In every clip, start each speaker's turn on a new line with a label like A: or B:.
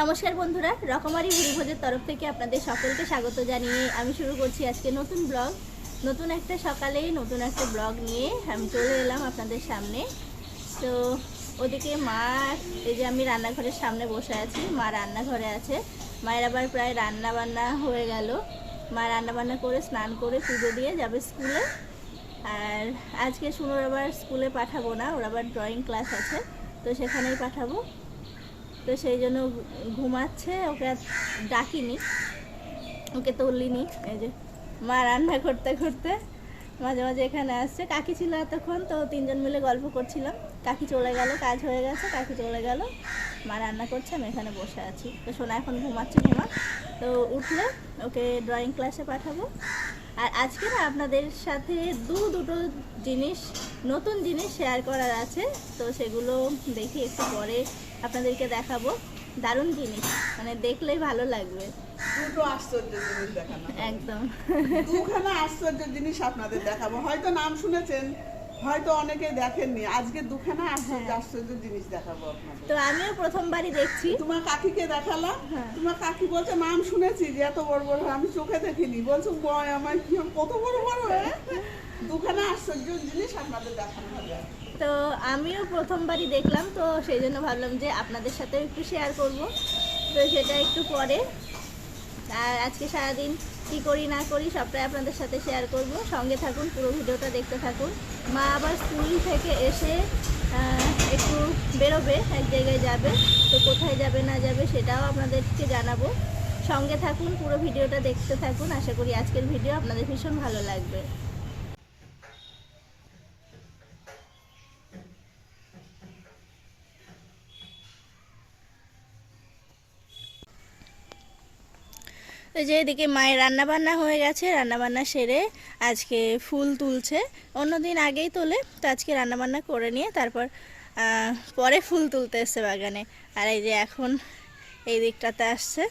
A: নমস্কার বন্ধুরা, রকমারি ভুরিভোজের তরফ থেকে আপনাদের সকলকে স্বাগত জানিয়ে আমি শুরু করছি আজকে নতুন ব্লগ। নতুন একটা সকালে নতুন একটা ব্লগ নিয়ে আমি চলে এলাম আপনাদের সামনে। তো, ওদিকে মা, এই যে আমি রান্নাঘরের সামনে বসে আছি, মা রান্নাঘরে আছে। মায়ের আবার প্রায় রান্না বান্না হয়ে গেল। মা রান্না বান্না করে স্নান করে পুজো দিয়ে যাবে স্কুলে। আর আজকে শুনোর আবার স্কুলে পাঠাবো না, ওর আবার ড্রয়িং ক্লাস আছে, তো সেখানেই পাঠাবো। তো সেই জন্য ঘুমাচ্ছে ওকে ডাকিনি ওকে তুলিনি এই যে মা রান্না করতে করতে মাঝে মাঝে এখানে আসছে। কাকি ছিল এতক্ষণ, তো তিনজন মিলে গল্প করছিলাম। কাকি চলে গেল, কাজ হয়ে গেছে, কাকি চলে গেল। মা রান্না করছে, আমি এখানে বসে আছি। তো সোনা এখন ঘুমাচ্ছে, ঘুমা। তো উঠলে ওকে ড্রয়িং ক্লাসে পাঠাবো। আর আজকে না আপনাদের সাথে দু দুটো জিনিস, নতুন জিনিস শেয়ার করার আছে। তো সেগুলো দেখি একটু পরে আপনাদেরকে দেখাবো। দারুণ জিনিস। মানে দেখলেই ভালো লাগবে।
B: দুটো আশ্চর্য জিনিস দেখানো
A: একদম।
B: দুখানা আশ্চর্য জিনিস আপনাদের দেখাবো। হয়তো নাম শুনেছেন হয়তো অনেকে দেখেননি। আজকে দুখানা আশ্চর্য আশ্চর্য জিনিস দেখাবো আপনাদের।
A: তো আমিও প্রথমবারই দেখছি।
B: তোমার কাকিকে দেখালা
A: হ্যাঁ।
B: তোমার কাকি বলছে নাম শুনেছি যে এত বড় বড় হয়। আমি চোখে দেখিনি। বলছো বয় আমার কি কত বড় বড় হয়? দুখানা আশ্চর্য জিনিস আপনাদের দেখানো হবে।
A: তো আমিও প্রথমবারই দেখলাম, তো সেই জন্য ভাবলাম যে আপনাদের সাথেও একটু শেয়ার করব। তো সেটা একটু পরে। আর আজকে সারাদিন কী করি, না করি, সবটাই আপনাদের সাথে শেয়ার করব। সঙ্গে থাকুন, পুরো ভিডিওটা দেখতে থাকুন। মা আবার স্কুল থেকে এসে একটু বেরোবে, এক জায়গায় যাবে। তো কোথায় যাবে, না যাবে, সেটাও আপনাদেরকে জানাব। সঙ্গে থাকুন, পুরো ভিডিওটা দেখতে থাকুন। আশা করি আজকের ভিডিও আপনাদের ভীষণ ভালো লাগবে। তো যে এদিকে মায়ের রান্না বান্না হয়ে গেছে রান্না বান্না সেরে আজকে ফুল তুলছে। অন্যদিন আগেই তোলে, তো আজকে রান্না বান্না করে নিয়ে তারপর পরে ফুল তুলতে এসছে বাগানে। আর এই যে এখন এই দিকটাতে আসছে।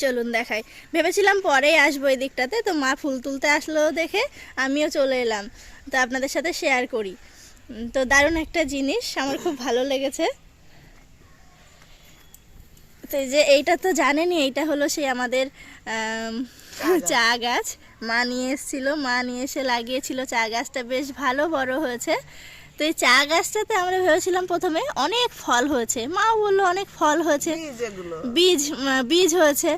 A: চলুন দেখাই। ভেবেছিলাম পরেই আসব এই দিকটাতে, তো মা ফুল তুলতে আসলো দেখে, আমিও চলে এলাম। তো আপনাদের সাথে শেয়ার করি। তো দারুণ একটা জিনিস, আমার খুব ভালো লেগেছে। তো এই যে এইটা তো জানেনি এইটা হলো সেই আমাদের চা গাছ। মা নিয়ে এসেছিল মা নিয়ে এসে লাগিয়েছিল চা গাছটা বেশ ভালো বড় হয়েছে। তো এই চা গাছটাতে আমরা ভেবেছিলাম প্রথমে অনেক ফল হয়েছে। মা বলল অনেক ফল হয়েছে। বীজ বীজ হয়েছে।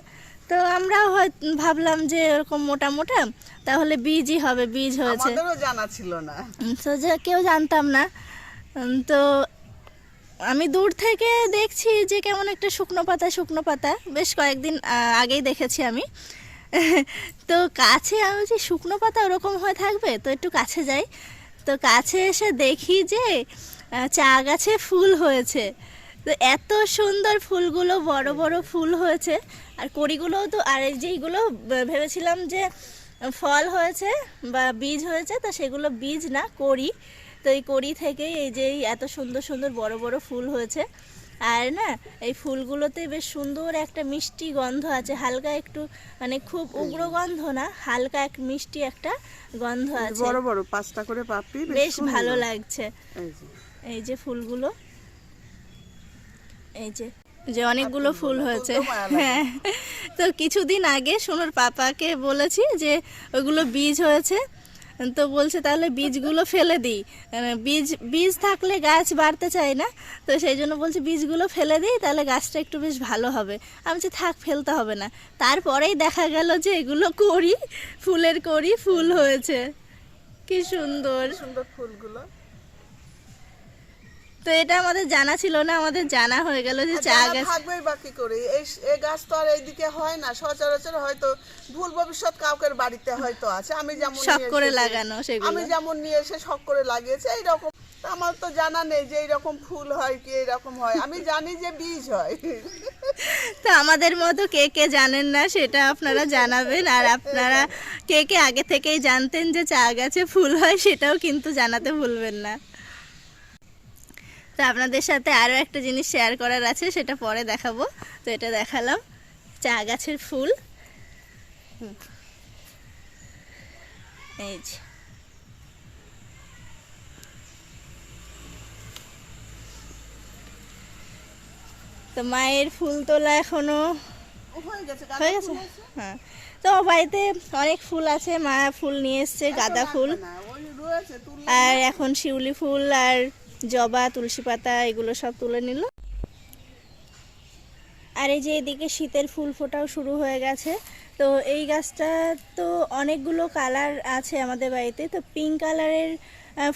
A: তো আমরাও হয় ভাবলাম যে এরকম মোটা মোটা তাহলে বীজই হবে বীজ হয়েছে।
B: জানা ছিল না।
A: তো যে কেউ জানতাম না। তো আমি দূর থেকে দেখছি যে কেমন একটা শুকনো পাতা শুকনো পাতা। বেশ কয়েকদিন আগেই দেখেছি আমি। তো কাছে আমি যে শুকনো পাতা ওরকম হয়ে থাকবে? তো একটু কাছে যাই। তো কাছে এসে দেখি যে চা গাছে ফুল হয়েছে। তো এত সুন্দর ফুলগুলো, বড় বড় ফুল হয়েছে। আর কড়িগুলোও তো, আর যেইগুলো ভেবেছিলাম যে, ফল হয়েছে বা বীজ হয়েছে, তো সেগুলো বীজ না, কড়ি। তো এই কড়ি থেকেই এই যে এত সুন্দর সুন্দর বড় বড় ফুল হয়েছে। আর না এই ফুলগুলোতে বেশ সুন্দর একটা মিষ্টি গন্ধ আছে হালকা একটু মানে খুব উগ্র গন্ধ না হালকা এক মিষ্টি একটা গন্ধ আছে।
B: বড় বড় পাঁচটা করে পাপড়ি
A: বেশ ভালো লাগছে।
B: এই যে।
A: ফুলগুলো এই যে যে অনেকগুলো ফুল হয়েছে। হ্যাঁ। তো কিছুদিন আগে সোনার পাপাকে বলেছি যে ওইগুলো বীজ হয়েছে তো বলছে, তাহলে বীজগুলো ফেলে দিই। মানে বীজ বীজ থাকলে গাছ বাড়তে চায় না, তো সেই জন্য বলছে, বীজগুলো ফেলে দিই, তাহলে গাছটা একটু বেশ ভালো হবে। আমি যে থাক, ফেলতে হবে না। তারপরেই দেখা গেল যে এগুলো করি, ফুলের করি, ফুল হয়েছে। কি সুন্দর।
B: সুন্দর ফুলগুলো।
A: তো এটা আমাদের জানা ছিল না আমাদের জানা হয়ে গেল যে চা গাছ
B: থাকবেই বা কি করে? এই এই গাছ তো আর এইদিকে হয় না সচরাচর হয়তো ভুল ভবিষ্যৎ কাউকের বাড়িতে হয়তো আছে। আমি যেমন
A: শখ করে লাগানো সেগুলো।
B: আমি যেমন নিয়ে এসে শখ করে লাগিয়েছি এইরকম। আমার তো জানা নেই যে এইরকম ফুল হয় কি এরকম হয়। আমি জানি যে বীজ হয়।
A: তো আমাদের মতো কে কে জানেন না সেটা আপনারা জানাবেন। আর আপনারা কে কে আগে থেকেই জানতেন যে চা গাছে ফুল হয় সেটাও কিন্তু জানাতে ভুলবেন না। তো আপনাদের সাথে আরও একটা জিনিস শেয়ার করার আছে সেটা পরে দেখাবো। তো এটা দেখালাম চা গাছের ফুল। এই যে। তো মায়ের ফুল তোলা এখনও
B: হয়ে গেছে
A: হ্যাঁ তো বাড়িতে অনেক ফুল আছে মা ফুল নিয়ে এসছে গাঁদা ফুল। আর এখন শিউলি ফুল আর জবা, তুলসী পাতা, এগুলো সব তুলে নিল। আর এই যে এদিকে শীতের ফুল ফোটাও শুরু হয়ে গেছে। তো এই গাছটা তো অনেকগুলো কালার আছে আমাদের বাড়িতে। তো পিঙ্ক কালারের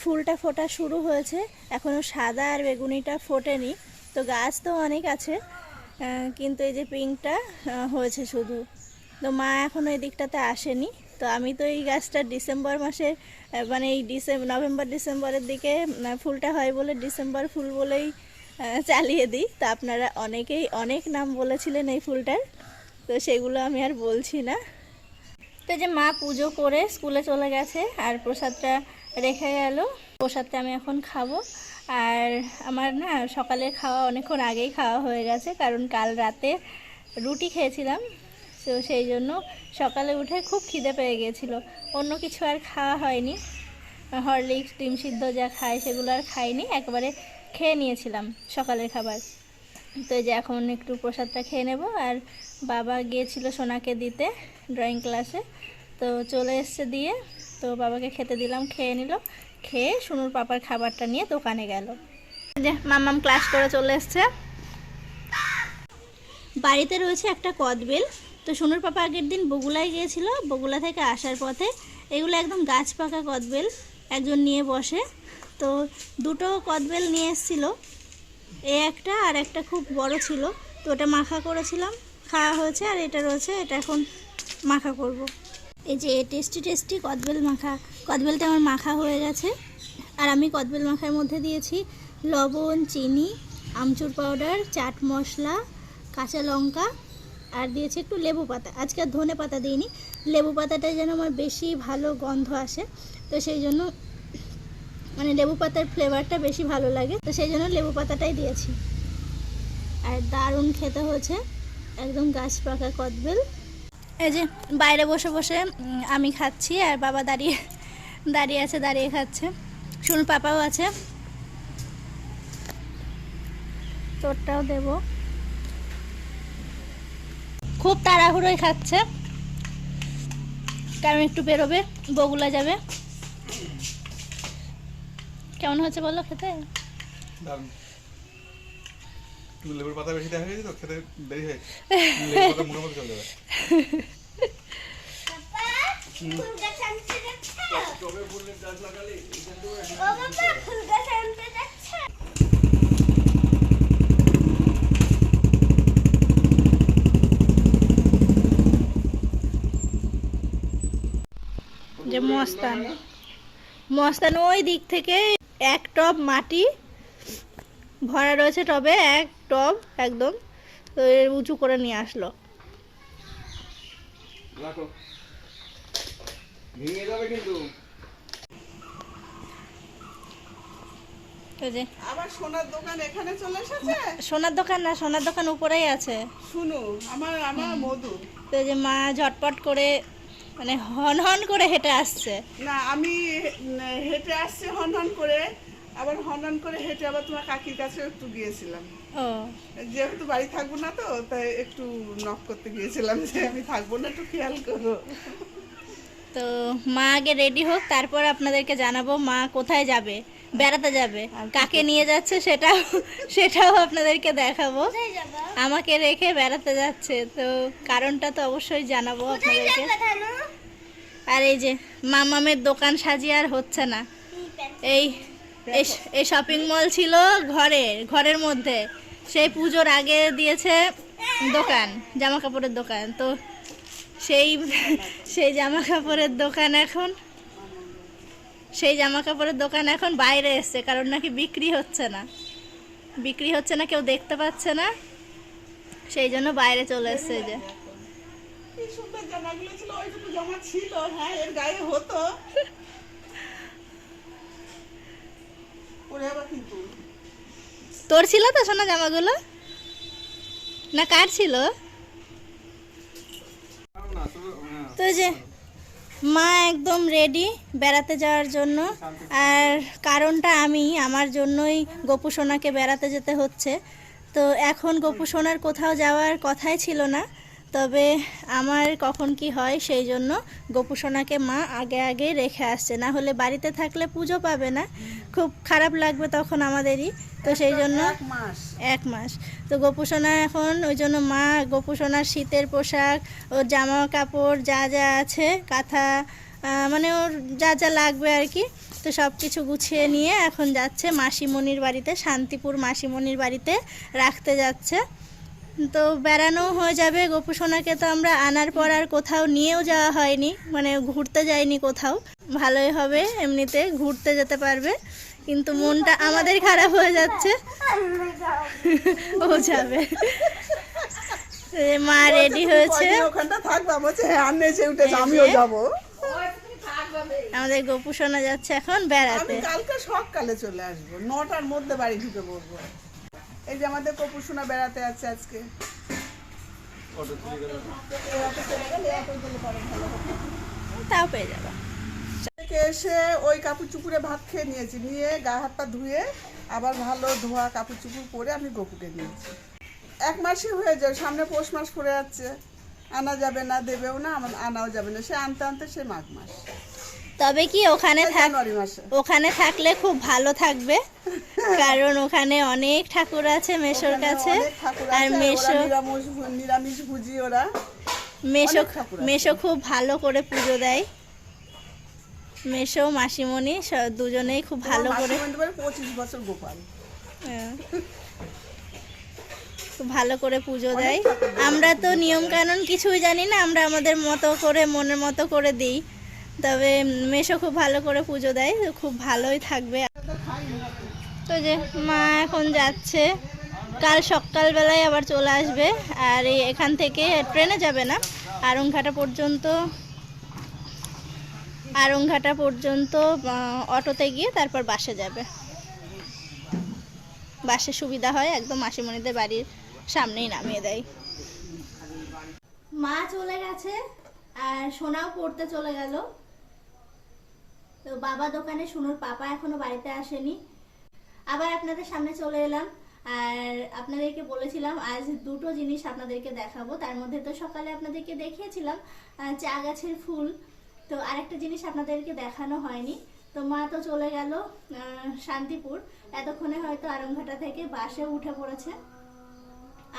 A: ফুলটা ফোটা শুরু হয়েছে। এখনও সাদা আর বেগুনিটা ফোটেনি। তো গাছ তো অনেক আছে কিন্তু এই যে পিঙ্কটা হয়েছে শুধু। তো মা এখনও এই দিকটাতে আসেনি। তো আমি তো এই গাছটা ডিসেম্বর মাসে মানে এই ডিসেম্বর নভেম্বর, ডিসেম্বরের দিকে ফুলটা হয় বলে ডিসেম্বর ফুল বলেই চালিয়ে দিই। তো আপনারা অনেকেই অনেক নাম বলেছিলেন এই ফুলটার, তো সেগুলো আমি আর বলছি না। তো যে মা পুজো করে স্কুলে চলে গেছে আর প্রসাদটা রেখে গেল। প্রসাদটা আমি এখন খাব। আর আমার না সকালে খাওয়া অনেকক্ষণ আগেই খাওয়া হয়ে গেছে, কারণ কাল রাতে রুটি খেয়েছিলাম। তো সেই জন্য সকালে উঠে খুব খিদে পেয়ে গিয়েছিল অন্য কিছু আর খাওয়া হয়নি। হরলিক্স, ডিম সিদ্ধ যা খায় সেগুলো আর খাইনি, একবারে খেয়ে নিয়েছিলাম সকালের খাবার। তো যে এখন একটু প্রসাদটা খেয়ে নেব। আর বাবা গিয়েছিল সোনাকে দিতে ড্রয়িং ক্লাসে। তো চলে এসছে দিয়ে, তো বাবাকে খেতে দিলাম, খেয়ে নিল। খেয়ে সুনুর পাপার খাবারটা নিয়ে দোকানে গেল। যে মামাম ক্লাস করে চলে এসছে। বাড়িতে রয়েছে একটা কদবেল। তো সোনুর পাপা আগের দিন বগুলায় গিয়েছিল, বগুলা থেকে আসার পথে এগুলো একদম গাছ পাকা কদবেল, একজন নিয়ে বসে। তো দুটো কদবেল নিয়ে এসেছিল, এ একটা আর একটা খুব বড় ছিল। তো ওটা মাখা করেছিলাম, খাওয়া হয়েছে আর এটা রয়েছে, এটা এখন মাখা করব। এই যে টেস্টি টেস্টি কদবেল মাখা, কদবেলটা আমার মাখা হয়ে গেছে। আর আমি কদবেল মাখার মধ্যে দিয়েছি লবণ, চিনি, আমচুর পাউডার, চাট মশলা, কাঁচা লঙ্কা আর দিয়েছি একটু লেবু পাতা। আজকে আর ধনে পাতা দিইনি। লেবু পাতাটাই যেন আমার বেশি ভালো গন্ধ আসে। তো সেই জন্য মানে লেবু পাতার ফ্লেভারটা বেশি ভালো লাগে। তো সেই জন্য লেবু পাতাটাই দিয়েছি। আর দারুণ খেতে হয়েছে। একদম গাছ পাকা কদবেল। এই যে বাইরে বসে বসে আমি খাচ্ছি আর বাবা দাঁড়িয়ে দাঁড়িয়ে আছে, দাঁড়িয়ে খাচ্ছে। শুনুন, পাপাও আছে। তোরটাও দেব। খুব তাড়াহুড়োই খাচ্ছে। কারণ একটু বেরোবে বগুলা যাবে। কেমন হচ্ছে বলো খেতে?
C: লেবুর পাতা বেশি দেখা গেছে তো খেতে দেরি হয়ে লেবুর পাতা মুখে চলে যাবে।
A: যে মস্তান। মস্তান ওই দিক থেকে এক টব মাটি ভরা রয়েছে টবে এক টব একদম তো উঁচু করে নিয়ে আসলো।
B: সোনার দোকান
A: না সোনার দোকান উপরেই আছে।
B: শুনো আমার আমার মধু।
A: তো যে মা ঝটপট করে মানে হন হন করে হেঁটে আসছে।
B: না আমি হেঁটে আসছে হন হন করে আবার হন হন করে হেঁটে আবার তোমার কাকির কাছে একটু গিয়েছিলাম।
A: ও।
B: যেহেতু বাড়ি থাকব না তো তাই একটু নক করতে গিয়েছিলাম যে আমি থাকব না একটু খেয়াল করো।
A: তো মা আগে রেডি হোক তারপর আপনাদেরকে জানাব মা কোথায় যাবে। বেড়াতে যাবে। কাকে নিয়ে যাচ্ছে সেটাও সেটাও আপনাদেরকে দেখাবো। আমাকে রেখে বেড়াতে যাচ্ছে তো কারণটা তো অবশ্যই জানাব আপনাদেরকে। আর এই যে মামামের দোকান সাজিয়ে আর হচ্ছে না। এই এই- এই শপিং মল ছিল ঘরে ঘরের মধ্যে। সেই পুজোর আগে দিয়েছে দোকান জামা কাপড়ের দোকান। তো সেই সেই জামা কাপড়ের দোকান এখন সেই জামা কাপড়ের দোকান এখন বাইরে এসছে কারণ নাকি বিক্রি হচ্ছে না। বিক্রি হচ্ছে না কেউ দেখতে পাচ্ছে না। সেই জন্য বাইরে চলে এসছে যে।
B: কি সুন্দর জামাগুলো ছিল ওইটুকু জামা ছিল হ্যাঁ এর গায়ে হতো।
A: তোর ছিল তো সোনা জামাগুলো? না কার ছিল?
C: হ্যাঁ।
A: তো যে মা একদম রেডি বেড়াতে যাওয়ার জন্য। আর কারণটা আমি, আমার জন্যই গোপু সোনাকে বেড়াতে যেতে হচ্ছে। তো এখন গোপু সোনার কোথাও যাওয়ার কথাই ছিল না। তবে আমার কখন কি হয় সেই জন্য গোপু সোনাকে মা আগে আগে রেখে আসছে। না হলে বাড়িতে থাকলে পুজো পাবে না। খুব খারাপ লাগবে তখন আমাদেরই। তো সেই জন্য
B: এক মাস।
A: এক মাস। তো গোপুসোনা এখন ওই জন্য মা গোপুসোনার শীতের পোশাক ওর জামা কাপড় যা যা আছে কাঁথা মানে ওর যা যা লাগবে আর কি তো সব কিছু গুছিয়ে নিয়ে এখন যাচ্ছে মাসিমণির বাড়িতে শান্তিপুর মাসিমণির বাড়িতে রাখতে যাচ্ছে। তো বেড়ানো হয়ে যাবে। গোপুসোনাকে তো আমরা আনার পর আর কোথাও নিয়েও যাওয়া হয়নি। মানে ঘুরতে যাইনি কোথাও। ভালোই হবে এমনিতে ঘুরতে যেতে পারবে। কিন্তু মনটা আমাদের খারাপ হয়ে যাচ্ছে। ও যাবে। মা রেডি হয়েছে।
B: হ্যাঁ আর নেচে উঠেছে
A: এই
B: আমিও
A: যে।
B: যাব।
A: আমাদের গোপুসোনা যাচ্ছে এখন বেড়াতে।
B: কালকে সকালে চলে আসব। নটার মধ্যে বাড়ি ঢুকে পড়ব। এই যে আমাদের কপুসোনা বেড়াতে আছে আজকে। পরে।
A: তাও পেয়ে যাবে।
B: থেকে এসে ওই কাপড় চুপুরে ভাত খেয়ে নিয়েছি নিয়ে গা হাত পা ধুয়ে আবার ভালো ধোয়া কাপড় চুপুর পরে আমি গপুকে নিয়েছি। এক মাসই হয়ে যায় সামনে পৌষ মাস পড়ে যাচ্ছে। আনা যাবে না দেবেও না আমার আনাও যাবে না। সে আনতে আনতে সে মাঘ মাস।
A: তবে কি ওখানে থাক ওখানে থাকলে খুব ভালো থাকবে। কারণ ওখানে অনেক ঠাকুর আছে মেশোর কাছে। আর মেশো
B: নিরামিষ ভুজি ওরা।
A: মেশো। মেশো খুব ভালো করে পুজো দেয়। মেশো মাসিমণি দুজনেই খুব ভালো করে
B: পঁচিশ বছর গোপাল।
A: হ্যাঁ। খুব ভালো করে পুজো দেয়। আমরা তো নিয়ম কানুন কিছুই জানি না। আমরা আমাদের মতো করে মনের মতো করে দিই। তবে মেশো খুব ভালো করে পুজো দেয় খুব ভালোই থাকবে। তো যে মা এখন যাচ্ছে, কাল সকালবেলায় আবার চলে আসবে, আর এখান থেকে ট্রেনে যাবে না আরংঘাটা পর্যন্ত আরংঘাটা পর্যন্ত অটোতে গিয়ে তারপর বাসে যাবে। বাসে সুবিধা হয়, একদম মাসিমণিদের বাড়ির সামনেই নামিয়ে দেয়। মা চলে গেছে, আর সোনাও পড়তে চলে গেল। তো বাবা দোকানে সোনুর পাপা এখনও বাড়িতে আসেনি। আবার আপনাদের সামনে চলে এলাম। আর আপনাদেরকে বলেছিলাম, আজ দুটো জিনিস আপনাদেরকে দেখাবো। তার মধ্যে তো সকালে আপনাদেরকে দেখিয়েছিলাম চা গাছের ফুল। তো আরেকটা জিনিস আপনাদেরকে দেখানো হয়নি। তো মা তো চলে গেল শান্তিপুর। এতক্ষণে হয়তো আরংঘাটা থেকে বাসে উঠে পড়েছে।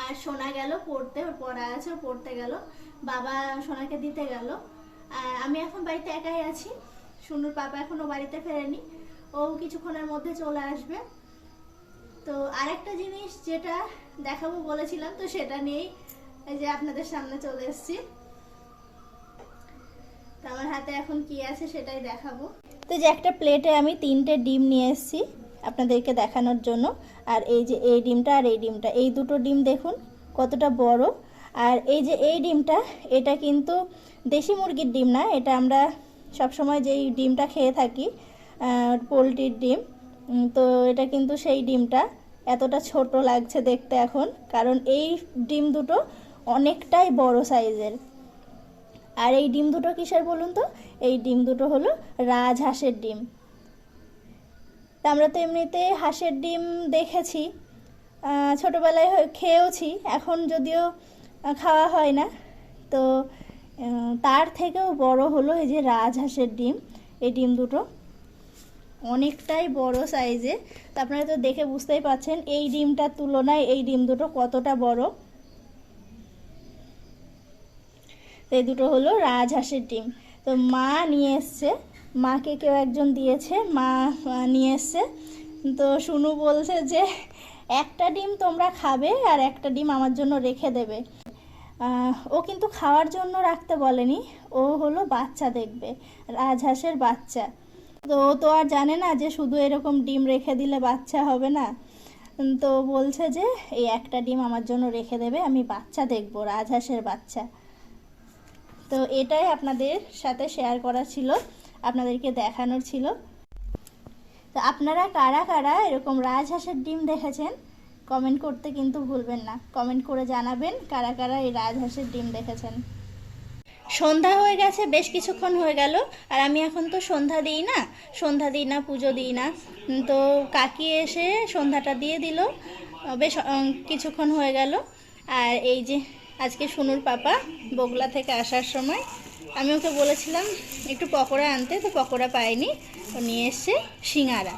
A: আর সোনা গেল পড়তে, ওর পড়া আছে পড়তে গেল। বাবা সোনাকে দিতে গেল। আমি এখন বাড়িতে একাই আছি। সুনুর পাপা এখনও বাড়িতে ফেরেনি, ও কিছুক্ষণের মধ্যে চলে আসবে। তো আরেকটা জিনিস যেটা দেখাবো বলেছিলাম, তো সেটা নিয়েই যে আপনাদের সামনে চলে এসেছি। তো আমার হাতে এখন কি আছে সেটাই দেখাবো। তো যে একটা প্লেটে আমি তিনটে ডিম নিয়ে এসেছি আপনাদেরকে দেখানোর জন্য। আর এই যে এই ডিমটা আর এই ডিমটা, এই দুটো ডিম দেখুন কতটা বড়। আর এই যে এই ডিমটা, এটা কিন্তু দেশি মুরগির ডিম না, এটা আমরা সবসময় যেই ডিমটা খেয়ে থাকি পোলট্রির ডিম তো এটা কিন্তু সেই ডিমটা এতটা ছোট লাগছে দেখতে এখন, কারণ এই ডিম দুটো অনেকটাই বড় সাইজের। আর এই ডিম দুটো কিসের বলুন তো? এই ডিম দুটো হলো রাজহাঁসের ডিম। তা আমরা তো এমনিতে হাঁসের ডিম দেখেছি ছোটোবেলায় খেয়েওছি, এখন যদিও খাওয়া হয় না, তো তার থেকেও বড় হলো এই যে রাজহাঁসের ডিম। এই ডিম দুটো অনেকটাই বড় সাইজে। তো আপনারা তো দেখে বুঝতেই পাচ্ছেন, এই ডিমটার তুলনায় এই ডিম দুটো কতটা বড়। এই দুটো হলো রাজহাঁসের ডিম। তো মা নিয়ে এসছে। মাকে কেউ একজন দিয়েছে মা নিয়ে এসছে। তো শুনু বলছে যে, একটা ডিম তোমরা খাবে আর একটা ডিম আমার জন্য রেখে দেবে। ও কিন্তু খাওয়ার জন্য রাখতে বলেনি। ও হলো বাচ্চা দেখবে, রাজহাঁসের বাচ্চা। তো ও তো আর জানে না যে শুধু এরকম ডিম রেখে দিলে বাচ্চা হবে না। তো বলছে যে, এই একটা ডিম আমার জন্য রেখে দেবে, আমি বাচ্চা দেখব, রাজহাঁসের বাচ্চা। তো এটাই আপনাদের সাথে শেয়ার করা ছিল, আপনাদেরকে দেখানোর ছিল। তো আপনারা কারা কারা এরকম রাজহাঁসের ডিম দেখেছেন? কমেন্ট করতে কিন্তু ভুলবেন না। কমেন্ট করে জানাবেন কারা কারা এই রাজহাঁসের ডিম দেখেছেন। সন্ধ্যা হয়ে গেছে, বেশ কিছুক্ষণ হয়ে গেল, আর আমি এখন তো সন্ধ্যা দিই না, সন্ধ্যা দিই না, পুজো দিই না। তো কাকি এসে সন্ধ্যাটা দিয়ে দিল বেশ কিছুক্ষণ হয়ে গেল, আর এই যে আজকে সুনুর পাপা বগলা থেকে আসার সময়, আমি ওকে বলেছিলাম একটু পকোড়া আনতে, তো পকোড়া পাইনি, ও নিয়ে এসছে সিঙ্গারা।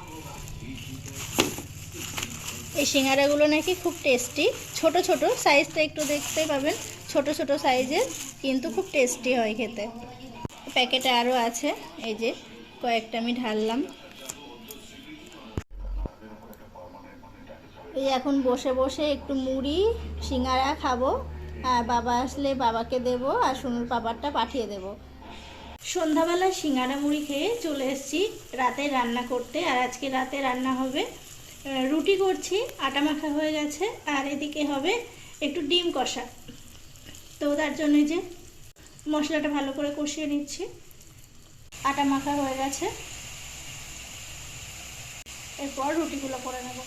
A: এই সিঙ্গারাগুলো নাকি খুব টেস্টি। ছোট ছোট সাইজটা একটু দেখতে পাবেন। ছোট ছোট সাইজের, কিন্তু খুব টেস্টি হয় খেতে। প্যাকেটে আরও আছে। এই যে কয়েকটা আমি ঢাললাম। এই এখন বসে বসে একটু মুড়ি, সিঙ্গারা খাব। আর বাবা আসলে বাবাকে দেবো আর সুনুর পাপারটা পাঠিয়ে দেবো। সন্ধ্যাবেলা সিঙ্গারা মুড়ি খেয়ে চলে এসেছি রাতে রান্না করতে। আর আজকে রাতে রান্না হবে রুটি করছি, আটা মাখা হয়ে গেছে, আর এদিকে হবে একটু ডিম কষা। তো তার জন্য যে মশলাটা ভালো করে কষিয়ে নিচ্ছি। আটা মাখা হয়ে গেছে। এরপর রুটিগুলো করে নেব।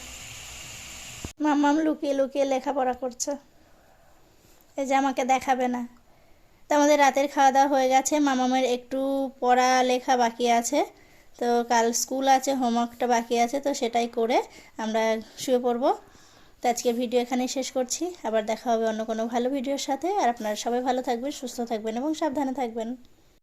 A: মাম্মাম লুকিয়ে লুকিয়ে লেখাপড়া করছে। এই যে আমাকে দেখাবে না। তো আমাদের রাতের খাওয়া দাওয়া হয়ে গেছে। মামামের একটু পড়া লেখা বাকি আছে। তো কাল স্কুল আছে, হোমওয়ার্কটা বাকি আছে, তো সেটাই করে আমরা শুয়ে পড়ব। তো আজকে ভিডিও এখানেই শেষ করছি। আবার দেখা হবে অন্য কোনো ভালো ভিডিওর সাথে। আর আপনারা সবাই ভালো থাকবেন, সুস্থ থাকবেন এবং সাবধানে থাকবেন।